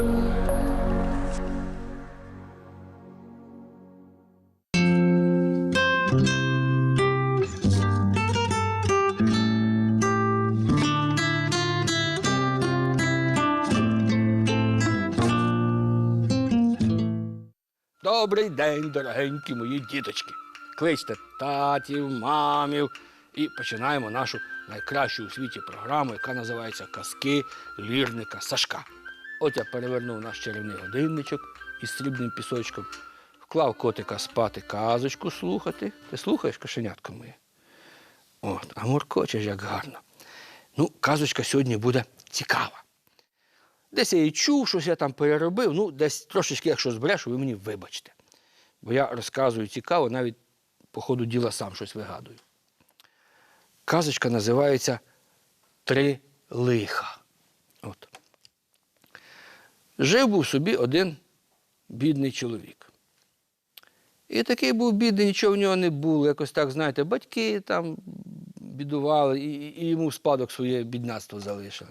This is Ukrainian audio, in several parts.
Добрий день, дорогенькі мої діточки. Кличте татів, мамів і починаємо нашу найкращу у світі програму, яка називається Казки лірника Сашка. От я перевернув наш чарівний годинничок із срібним пісочком, вклав котика спати казочку слухати. Ти слухаєш, кошенятко моє? От, а муркочеш як гарно. Ну, казочка сьогодні буде цікава. Десь я її чув, щось я там переробив. Ну, десь трошечки, якщо збрешу, ви мені вибачте. Бо я розказую цікаво, навіть по ходу діла сам щось вигадую. Казочка називається Три лиха. Жив був собі один бідний чоловік. І такий був бідний, нічого в нього не було. Якось так, знаєте, батьки там бідували, і, і йому в спадок своє біднацтво залишили.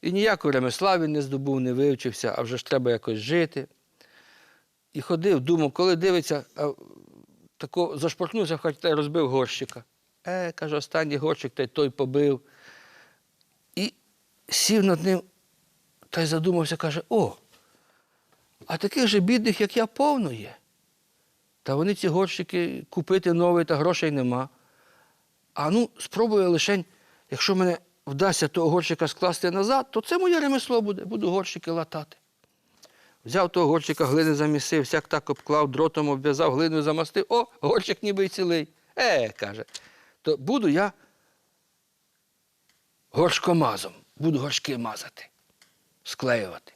І ніякого ремесла він не здобув, не вивчився, а вже ж треба якось жити. І ходив, думав, коли дивиться, а, тако зашпорхнувся в хаті розбив горщика. Е, каже, останній горщик та й той побив. І сів над ним та й задумався, каже: о, а таких же бідних, як я, повно є. Та вони ці горщики купити нові, та грошей нема. А ну, спробую лишень, якщо мене вдасться того горщика скласти назад, то це моє ремесло буде, буду горщики латати. Взяв того горщика, глини замісив, всяк так обклав, дротом обв'язав, глину замастив, о, горщик ніби й цілий. Е, каже, то буду я горшкомазом, буду горшки мазати, склеювати.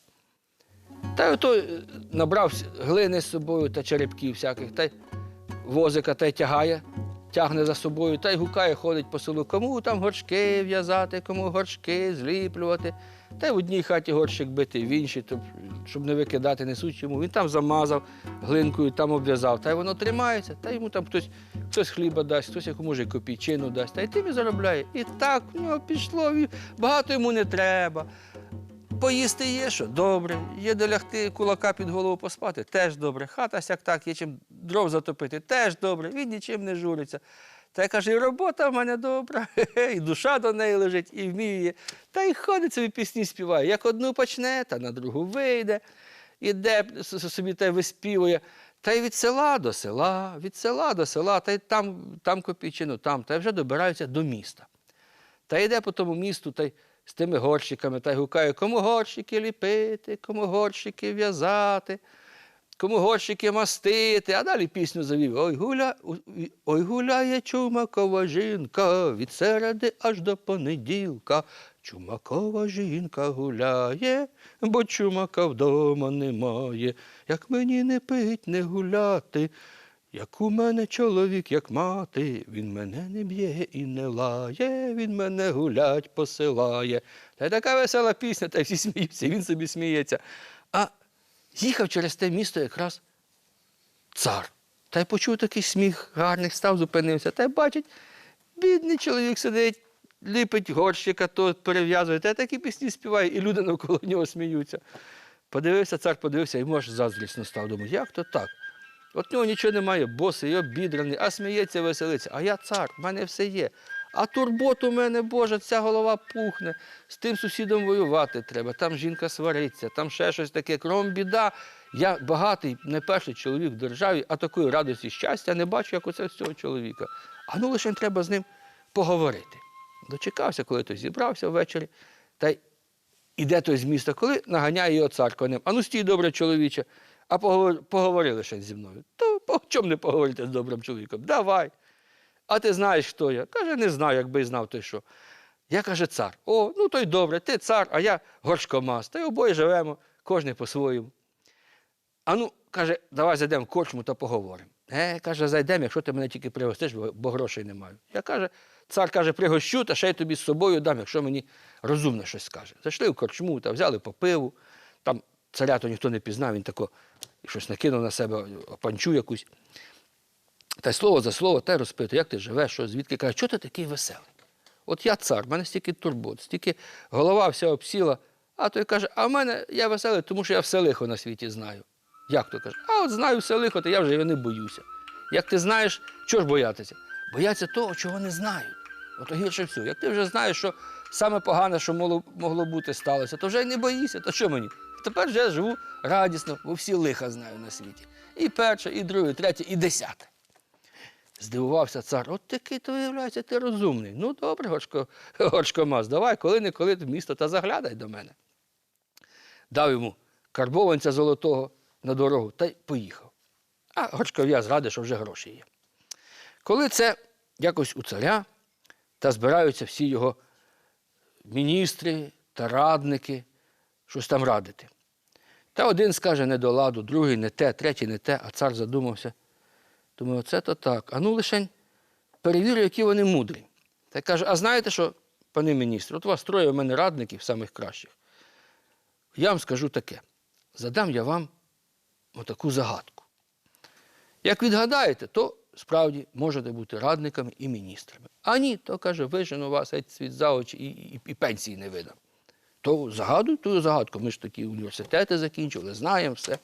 Та й ото е, набрав глини з собою та черепків всяких, та й возика та й тягає, тягне за собою, та й гукає, ходить по селу, кому там горшки в'язати, кому горшки зліплювати. Та й в одній хаті горщик бити, в іншій, щоб не викидати, несуть йому. Він там замазав глинкою, там обв'язав, та й воно тримається, та йому там хтось, хтось хліба дасть, хтось яку може копійчину дасть, та й тим і заробляє. І так нього пішло, багато йому не треба. Поїсти є що? Добре. Є де лягти кулака під голову поспати, теж добре. Хата сяк так, є чим дров затопити, теж добре. Він нічим не журиться. Та я каже, і робота в мене добра, і душа до неї лежить, і вміє. Та й ходить собі пісні співає. Як одну почне, та на другу вийде, іде собі й виспівує. Та й від села до села, від села до села, та й там, там копійчину, там, та й вже добираються до міста. Та йде по тому місту та й з тими горщиками та й гукає, кому горщики ліпити, кому горщики в'язати, кому горщики мастити, а далі пісню завів. Ой, гуля, ой гуляє чумакова жінка від середи аж до понеділка. Чумакова жінка гуляє, бо чумака вдома немає. Як мені не пить, не гуляти, як у мене чоловік, як мати, він мене не б'є і не лає, він мене гулять посилає. Та й така весела пісня, та всі сміються, він собі сміється. А їхав через те місто якраз цар. Та й почув такий сміх, гарний, став, зупинився. Та й бачить, бідний чоловік сидить, ліпить горщика, то перев'язує, та й такі пісні співає, і люди навколо нього сміються. Подивився, цар подивився, йому аж заздрісно став. Думаю, як то так? От нього нічого немає, босий, обідраний, а сміється, веселиться. А я цар, в мене все є. А турбот у мене, Боже, ця голова пухне. З тим сусідом воювати треба, там жінка свариться, там ще щось таке. Кром біда. Я багатий, не перший чоловік в державі, а такої радості, щастя не бачу, як оце з цього чоловіка. А ну лише треба з ним поговорити. Дочекався, коли той зібрався ввечері, та й іде той з міста, коли наганяє його цар конем. А ну стій, добре, чоловіче, а поговор- поговори лише зі мною. То по чому не поговорити з добрим чоловіком? Давай. А ти знаєш, хто я? Каже, не знаю, якби знав ти що. Я каже, цар. О, ну то й добре, ти цар, а я горшкомаз. Та й обоє живемо, кожен по-своєму. А ну, каже, давай зайдемо в корчму та поговоримо. Е, каже, зайдемо, якщо ти мене тільки пригостиш, бо грошей не маю. Я каже, цар каже, пригощу, та ще й тобі з собою дам, якщо мені розумно щось скаже. Зайшли в корчму та взяли по пиву. Там царя то ніхто не пізнав, він тако щось накинув на себе, панчу якусь. Та й слово за слово те розпитує, як ти живеш, що звідки каже, чого ти такий веселий? От я цар, в мене стільки турбот, стільки голова вся обсіла, А той каже, а в мене я веселий, тому що я все лихо на світі знаю. Як то каже? А от знаю все лихо, то я вже не боюся. Як ти знаєш, чого ж боятися? Бояться того, чого не знають. Ото гірше всього. Як ти вже знаєш, що саме погане, що могло, бути, сталося, то вже й не боїшся, то що мені? Тепер вже живу радісно, бо всі лиха знаю на світі. І перше, і друге, і третє, і десяте. Здивувався цар, от такий то виявляється, ти розумний. Ну, добре, Гочко, Гочкомаз, давай, коли-неколи в місто та заглядай до мене. Дав йому карбованця золотого на дорогу та й поїхав. А Гочков'яз радий, що вже гроші є. Коли це якось у царя, та збираються всі його міністри та радники, щось там радити. Та один скаже не до ладу, другий не те, третій не те, а цар задумався. Думаю, оце то так. А ну лишень перевірю, які вони мудрі. Та каже: а знаєте що, пане міністр, от у вас троє у мене радників, самих кращих. Я вам скажу таке: задам я вам отаку загадку. Як відгадаєте, то справді можете бути радниками і міністрами. А ні, то каже, вижену вас геть світ за очі і, і, і пенсії не видам. То загадуй ту загадку. Ми ж такі університети закінчили, знаємо все.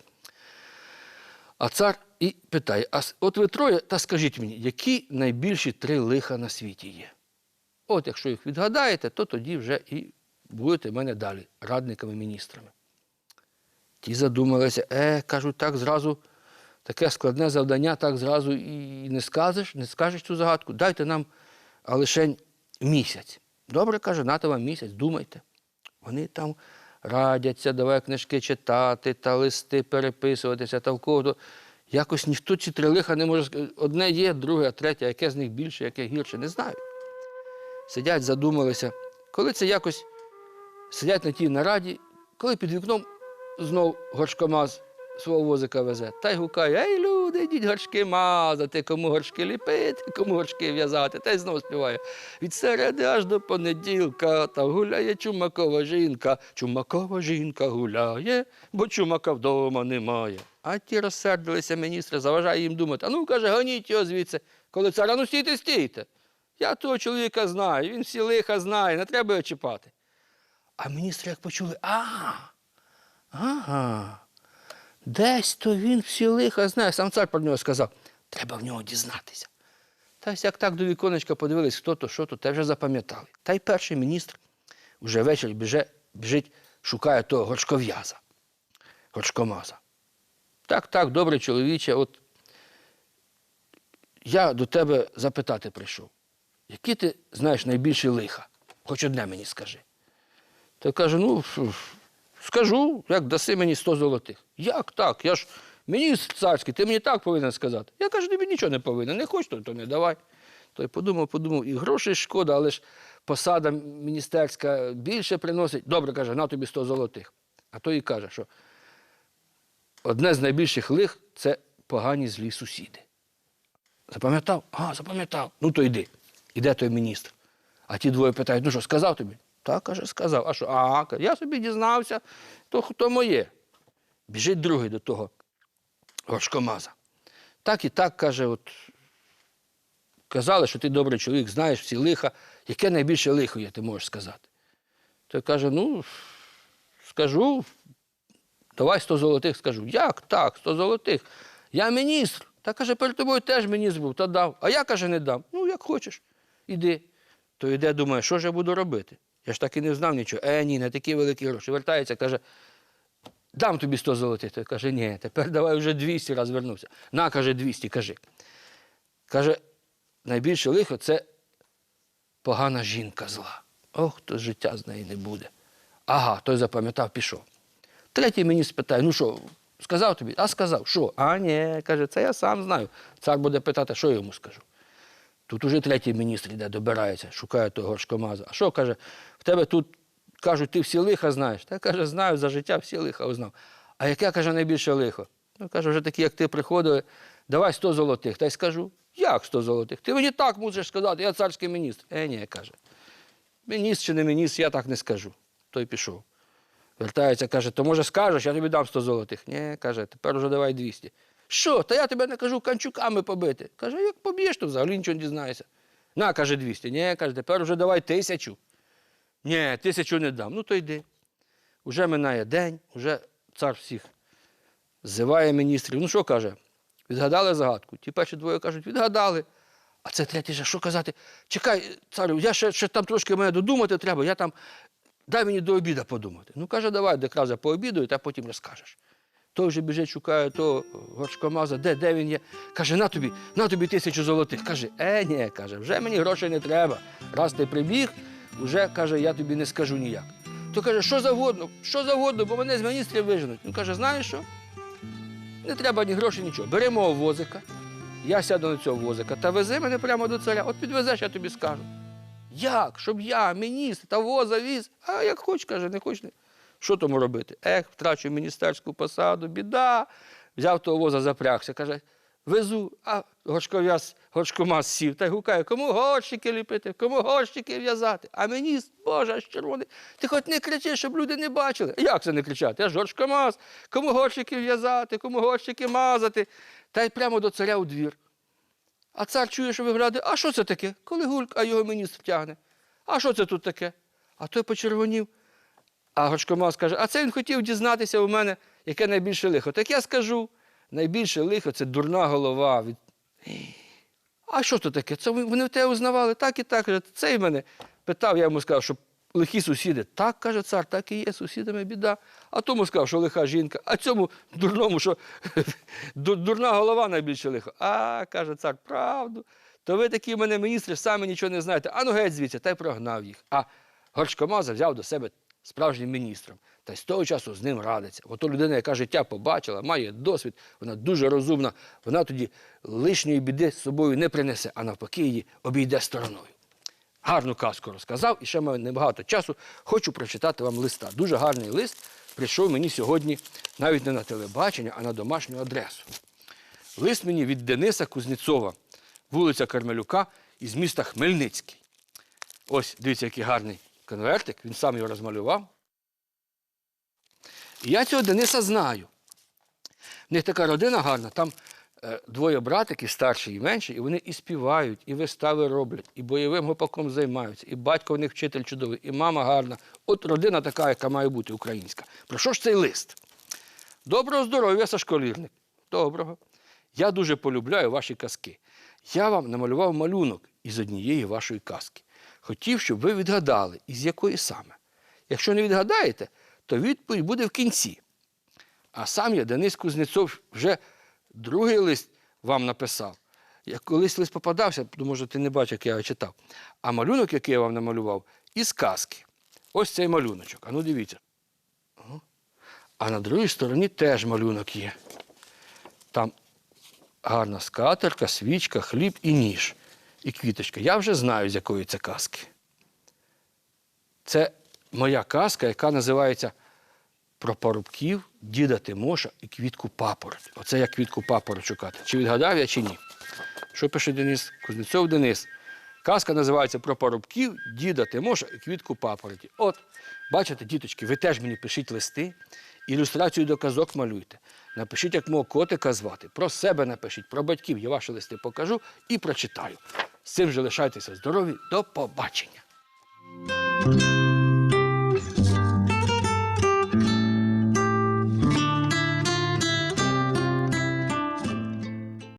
А цар і питає: а от ви троє, та скажіть мені, які найбільші три лиха на світі є? От якщо їх відгадаєте, то тоді вже і будете в мене далі радниками міністрами. Ті задумалися, е, кажуть, так зразу таке складне завдання, так зразу і не скажеш, не скажеш цю загадку. Дайте нам а лишень місяць. Добре, каже, нате вам місяць, думайте. Вони там радяться, давай книжки читати, та листи переписуватися, та в кого. Якось ніхто ці три лиха не може сказати. Одне є, друге, третє, яке з них більше, яке гірше, не знаю. Сидять, задумалися. Коли це якось сидять на тій нараді, коли під вікном знов горшкомаз свого возика везе, та й гукає: Ей, люди, йдіть горшки мазати, кому горшки ліпити, кому горшки в'язати, та й знов співає. Від середи аж до понеділка, та гуляє чумакова жінка. Чумакова жінка гуляє, бо чумака вдома немає. А ті розсердилися міністри, заважає їм думати. А ну, каже, гоніть його звідси. Коли цар, «А ну стійте, стійте. Я того чоловіка знаю, він всі лиха знає, не треба його чіпати. А міністри як почули, а, ага, десь то він всі лиха знає. Сам цар про нього сказав, треба в нього дізнатися. Та як так до віконечка подивились, хто то, що то, те вже запам'ятали. Та й перший міністр уже ввечері біже, біжить, шукає того горшков'яза, горшкомаза. Так, так, добре, чоловіче, от я до тебе запитати прийшов, які ти знаєш найбільше лиха? Хоч одне мені скажи. Той каже: ну, скажу, як даси мені 100 золотих. Як так? Я ж міністр царський, ти мені так повинен сказати. Я кажу, тобі нічого не повинен. Не хочеш, то, то не давай. Той подумав, подумав, і грошей шкода, але ж посада міністерська більше приносить. Добре, каже, на тобі 100 золотих. А той і каже, що одне з найбільших лих це погані злі сусіди. Запам'ятав? А, запам'ятав. Ну то йди. Іде той міністр. А ті двоє питають: ну що, сказав тобі? Так, каже, сказав. А що? А, я собі дізнався, то хто моє. Біжить другий до того горшкомаза. Так і так, каже, от казали, що ти добрий чоловік, знаєш всі лиха. Яке найбільше лихо є, ти можеш сказати? Той каже: ну, скажу, давай 100 золотих скажу. Як так, 100 золотих? Я міністр. Та каже, перед тобою теж міністр був, та дав. А я каже, не дам. Ну, як хочеш, іди. То йде, думає, що ж я буду робити? Я ж так і не знав нічого. Е, ні, не такі великі гроші. Вертається, каже, дам тобі 100 золотих. Той каже, ні, тепер давай вже 200 раз вернувся. На, каже, 200, кажи. Каже, найбільше лихо це погана жінка зла. Ох, то життя з неї не буде. Ага, той запам'ятав, пішов. Третій мені спитає, ну що, сказав тобі? А сказав, що? А ні, каже, це я сам знаю. Цар буде питати, що я йому скажу. Тут уже третій міністр йде, добирається, шукає того горшкомаза. А що каже, в тебе тут кажуть, ти всі лиха знаєш. Та каже, знаю, за життя всі лиха узнав. А яке каже найбільше лихо? Ну, каже, вже такі, як ти приходили, давай 100 золотих. Та й скажу, як 100 золотих? Ти мені так мусиш сказати, я царський міністр. Е, ні, каже. Міністр чи не міністр, я так не скажу. Той пішов. Вертається, каже, то може скажеш, я тобі дам 100 золотих. Ні, каже, тепер уже давай 200. Що? Та я тебе не кажу канчуками побити. Каже, як поб'єш, то взагалі нічого не дізнаєшся. На, каже, 200. Ні, каже, тепер уже давай тисячу. Ні, тисячу не дам. Ну то йди. Уже минає день, уже цар всіх ззиває міністрів. Ну що каже? Відгадали загадку. Ті перші двоє кажуть, відгадали. А це третій же, що казати? Чекай, царю, я ще, ще там трошки мене додумати треба, я там дай мені до обіду подумати. Ну каже, давай, де краза пообідаю, та потім розкажеш. Той вже біжить, шукає того горшкомаза, де, де він є. Каже, на тобі, на тобі тисячу золотих. Каже, е, ні, каже, вже мені грошей не треба. Раз ти прибіг, вже каже, я тобі не скажу ніяк. То каже, що завгодно, що завгодно, бо мене з міністрів виженуть. Він каже, знаєш що? Не треба ні грошей, нічого. Бери мого возика, я сяду на цього возика та вези мене прямо до царя. От підвезеш, я тобі скажу. Як? Щоб я, міністр, та воза віз? А як хоч, каже, не хоч. Не. Що тому робити? Ех, втрачу міністерську посаду, біда. Взяв того воза, запрягся, каже, везу, а горшков'яз, горшкомаз сів та й гукає, кому горщики ліпити, кому горщики в'язати. А міністр, Боже, аж червоний. Ти хоч не кричи, щоб люди не бачили. Як це не кричати? Я ж горшкомаз, кому горщики в'язати, кому горщики мазати. Та й прямо до царя у двір. А цар чує, що виглядає, а що це таке? Коли гульк, а його міністр тягне. А що це тут таке? А той почервонів. А Гочкомаз каже, а це він хотів дізнатися у мене, яке найбільше лихо. Так я скажу, найбільше лихо це дурна голова. А що це таке? Це вони в тебе узнавали, так і так. Цей мене питав, я йому сказав, що лихі сусіди. Так, каже цар, так і є, сусідами біда. А тому сказав, що лиха жінка, а цьому дурному, що дурна голова найбільше лихо. А, каже цар, правду. То ви такі в мене міністри, самі нічого не знаєте. А ну геть звідси, та й прогнав їх. А Горшкомаза взяв до себе справжнім міністром. Та й з того часу з ним радиться. Ото людина, яка життя побачила, має досвід, вона дуже розумна, вона тоді лишньої біди з собою не принесе, а навпаки її обійде стороною. Гарну казку розказав, і ще маю небагато часу. Хочу прочитати вам листа. Дуже гарний лист прийшов мені сьогодні навіть не на телебачення, а на домашню адресу. Лист мені від Дениса Кузнєцова, вулиця Кармелюка із міста Хмельницький. Ось дивіться, який гарний конвертик, він сам його розмалював. І я цього Дениса знаю. В них така родина гарна, там е, двоє братиків, старший і менший, і вони і співають, і вистави роблять, і бойовим гопаком займаються, і батько в них вчитель чудовий, і мама гарна. От родина така, яка має бути українська. Про що ж цей лист? Доброго здоров'я, Сашколірник. Доброго. Я дуже полюбляю ваші казки. Я вам намалював малюнок із однієї вашої казки. Хотів, щоб ви відгадали, із якої саме. Якщо не відгадаєте, то відповідь буде в кінці. А сам я, Денис Кузнєцов, вже другий лист вам написав. Я колись лист попадався, то, може, ти не бачив, як я його читав. А малюнок, який я вам намалював, із казки. Ось цей малюночок. А ну дивіться. А на другій стороні теж малюнок є. Там гарна скатерка, свічка, хліб і ніж. І квіточка. Я вже знаю, з якої це казки. Це моя казка, яка називається Про парубків, діда Тимоша і квітку папороть. Оце я квітку папороть шукати. Чи відгадав я, чи ні? Що пише Денис? Кузнецов Денис. Казка називається Про парубків, діда Тимоша і квітку папороті. От, бачите, діточки, ви теж мені пишіть листи, ілюстрацію до казок малюйте. Напишіть, як мого котика звати. Про себе напишіть, про батьків. Я ваші листи покажу і прочитаю. З цим же лишайтеся здорові. До побачення.